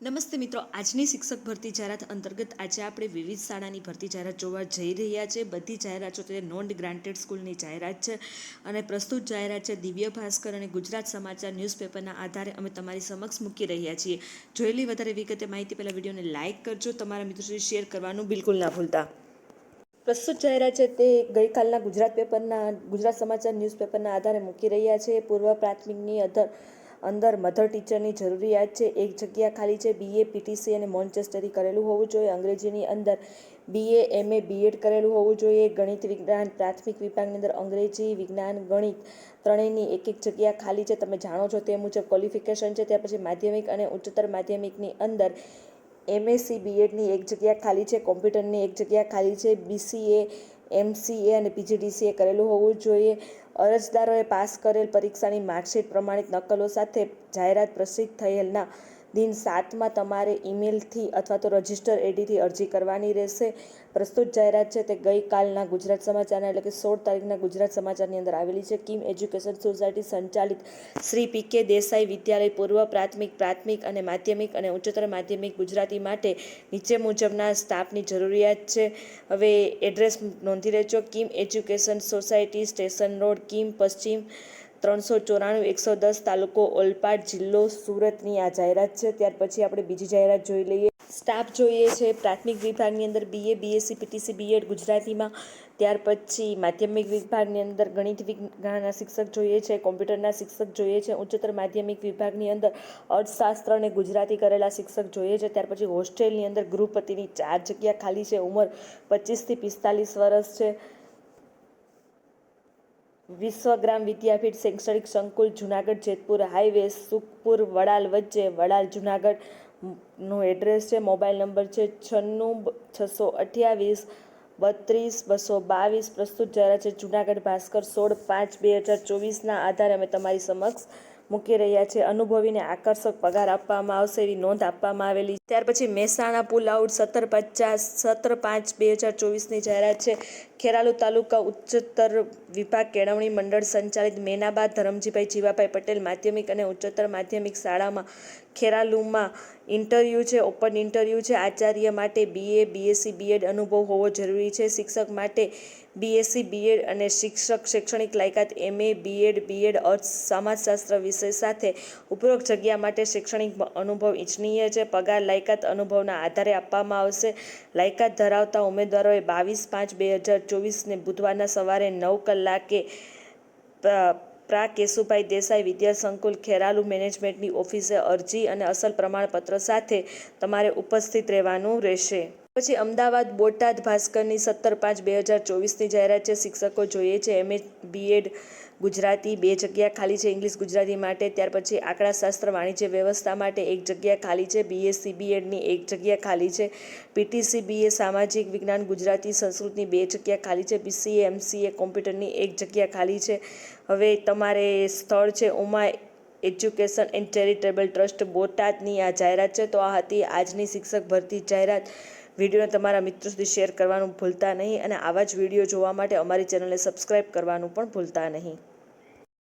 નમસ્તે મિત્રો, આજની શિક્ષક ભરતી જાહેરાત અંતર્ગત આજે આપણે વિવિધ શાળાની ભરતી જાહેરાત જોવા જઈ રહ્યા છે. બધી જાહેરાતો તે નોન ગ્રાન્ટેડ સ્કૂલની જાહેરાત છે અને પ્રસ્તુત જાહેરાત છે દિવ્ય ભાસ્કર અને ગુજરાત સમાચાર ન્યૂઝપેપરના આધારે અમે તમારી સમક્ષ મૂકી રહ્યા છીએ. જોયેલી વધારે વિગતે માહિતી પહેલાં વિડીયોને લાઇક કરજો, તમારા મિત્રો સુધી શેર કરવાનું બિલકુલ ના ભૂલતા. પ્રસ્તુત જાહેરાત છે તે ગઈકાલના ગુજરાત પેપરના, ગુજરાત સમાચાર ન્યૂઝપેપરના આધારે મૂકી રહ્યા છે. પૂર્વ પ્રાથમિકની અધર અંદર મધર ટીચરની જરૂરિયાત છે. એક જગ્યા ખાલી છે. બીએ પીટીસી અને મોન્ચેસ્ટરી કરેલું હોવું જોઈએ. અંગ્રેજીની અંદર બીએ એમએ બીએડ કરેલું હોવું જોઈએ. ગણિત વિજ્ઞાન, પ્રાથમિક વિભાગની અંદર અંગ્રેજી વિજ્ઞાન, ગણિત ત્રણેયની એક એક જગ્યા ખાલી છે. તમે જાણો છો તે મુજબ ક્વોલિફિકેશન છે. ત્યાર પછી માધ્યમિક અને ઉચ્ચતર માધ્યમિકની અંદર એમએસસી બીએડની એક જગ્યા ખાલી છે. કોમ્પ્યુટરની એક જગ્યા ખાલી છે. બીસીએ એમસીએ અને પીજીડીસીએ કરેલું હોવું જોઈએ. અરજદારોએ પાસ કરેલ પરીક્ષાની માર્કશીટ પ્રમાણિત નકલો સાથે જાહેરાત પ્રસિદ્ધ થયેલના દિન સાતમાં તમારે ઈમેલથી અથવા તો રજિસ્ટર એડીથી અરજી કરવાની રહેશે. પ્રસ્તુત જાહેરાત છે તે ગઈકાલના ગુજરાત સમાચારના એટલે કે સોળ તારીખના ગુજરાત સમાચારની અંદર આવેલી છે. કિમ એજ્યુકેશન સોસાયટી સંચાલિત શ્રી પી કે દેસાઈ વિદ્યાલય પૂર્વ પ્રાથમિક પ્રાથમિક અને માધ્યમિક અને ઉચ્ચતર માધ્યમિક ગુજરાતી માટે નીચે મુજબના સ્ટાફની જરૂરિયાત છે. હવે એડ્રેસ નોંધી લેજો. Kim education society station road, Kim પશ્ચિમ ત્રણસો ચોરાણું, એકસો દસ તાલુકો ઓલપાડ જિલ્લો સુરતની આ જાહેરાત છે. ત્યાર પછી આપણે બીજી જાહેરાત જોઈ લઈએ. સ્ટાફ જોઈએ છે, પ્રાથમિક વિભાગની અંદર બીએ બીએસસી પીટીસી બીએડ ગુજરાતીમાં. ત્યાર પછી માધ્યમિક વિભાગની અંદર ગણિત વિજ્ઞાનના શિક્ષક જોઈએ છે, કોમ્પ્યુટરના શિક્ષક જોઈએ છે, ઉચ્ચતર માધ્યમિક વિભાગની અંદર અર્થશાસ્ત્ર અને ગુજરાતી કરેલા શિક્ષક જોઈએ છે. ત્યાર પછી હોસ્ટેલની અંદર ગૃહપતિની ચાર જગ્યા ખાલી છે. ઉંમર પચીસથી પિસ્તાલીસ વર્ષ છે. વિશ્વગ્રામ વિદ્યાપીઠ શૈક્ષણિક સંકુલ જુનાગઢ, જેતપુર હાઈવે, સુખપુર વડાલ વચ્ચે, વડાલ જુનાગઢનું એડ્રેસ છે, મોબાઈલ નંબર છે છન્નું છસો અઠ્યાવીસ, બત્રીસ, બસો બાવીસ, પ્રસ્તુત જાહેરાત છે જુનાગઢ ભાસ્કર સોળ પાંચ બે હજાર ચોવીસના આધારે અમે તમારી સમક્ષ મૂકી રહ્યા છે અનુભવીને આકર્ષક પગાર આપવામાં આવશે એવી નોંધ આપવામાં આવેલી ત્યાર પછી મહેસાણા પુલ આઉટ સત્તર પચાસ, સત્તર પાંચ બે હજાર ચોવીસની જાહેરાત છે. ખેરાલુ તાલુકા ઉચ્ચતર વિભાગ કેળવણી મંડળ સંચાલિત મેનાબા ધરમજીભાઈ જીવાભાઈ પટેલ માધ્યમિક અને ઉચ્ચતર માધ્યમિક શાળામાં ખેરાલુમાં ઇન્ટરવ્યૂ છે, ઓપન ઇન્ટરવ્યૂ છે. આચાર્ય માટે બીએ બીએસસી બીએડ અનુભવ હોવો જરૂરી છે. શિક્ષક માટે બીએસસી બીએડ અને શિક્ષક શૈક્ષણિક લાયકાત એમએ બીએડ બીએડ અર્થ સમાજશાસ્ત્ર વિષય સાથે ઉપરોક્ત જગ્યા માટે શૈક્ષણિક અનુભવ ઇચ્છનીય છે. પગાર, લાયકાત અનુભવના આધારે આપવામાં આવશે. લાયકાત ધરાવતા ઉમેદવારોએ બાવીસ પાંચ બે હજાર ચોવીસને બુધવારના સવારે નવ કલાકે પ્રા કેશુભાઈ દેસાઈ વિદ્યા સંકુલ ખેરાલુ મેનેજમેન્ટની ઓફિસે અરજી અને અસલ પ્રમાણપત્ર સાથે તમારે ઉપસ્થિત રહેવાનું રહેશે. પછી અમદાવાદ, બોટાદ, ભાસ્કરની સત્તર પાંચ બે હજાર ચોવીસની જાહેરાત છે. શિક્ષકો જોઈએ છે. એમએ બીએડ ગુજરાતી બે જગ્યા ખાલી છે ઇંગ્લિશ ગુજરાતી માટે. ત્યાર પછી આંકડાશાસ્ત્ર, વાણિજ્ય વ્યવસ્થા માટે એક જગ્યા ખાલી છે. બીએસસી બીએડની એક જગ્યા ખાલી છે. પીટીસી બીએ સામાજિક વિજ્ઞાન ગુજરાતી સંસ્કૃતની બે જગ્યા ખાલી છે. બીસીએ એમસીએ કોમ્પ્યુટરની એક જગ્યા ખાલી છે. હવે તમારે સ્થળ છે Uma education and charitable trust બોટાદની આ જાહેરાત છે. તો આ હતી આજની શિક્ષક ભરતી જાહેરાત. વિડીયોને તમારા મિત્રો સુધી શેર કરવાનું ભૂલતા નહીં અને આવા જ વીડિયો જોવા માટે અમારી ચેનલને સબસ્ક્રાઈબ કરવાનું પણ ભૂલતા નહીં.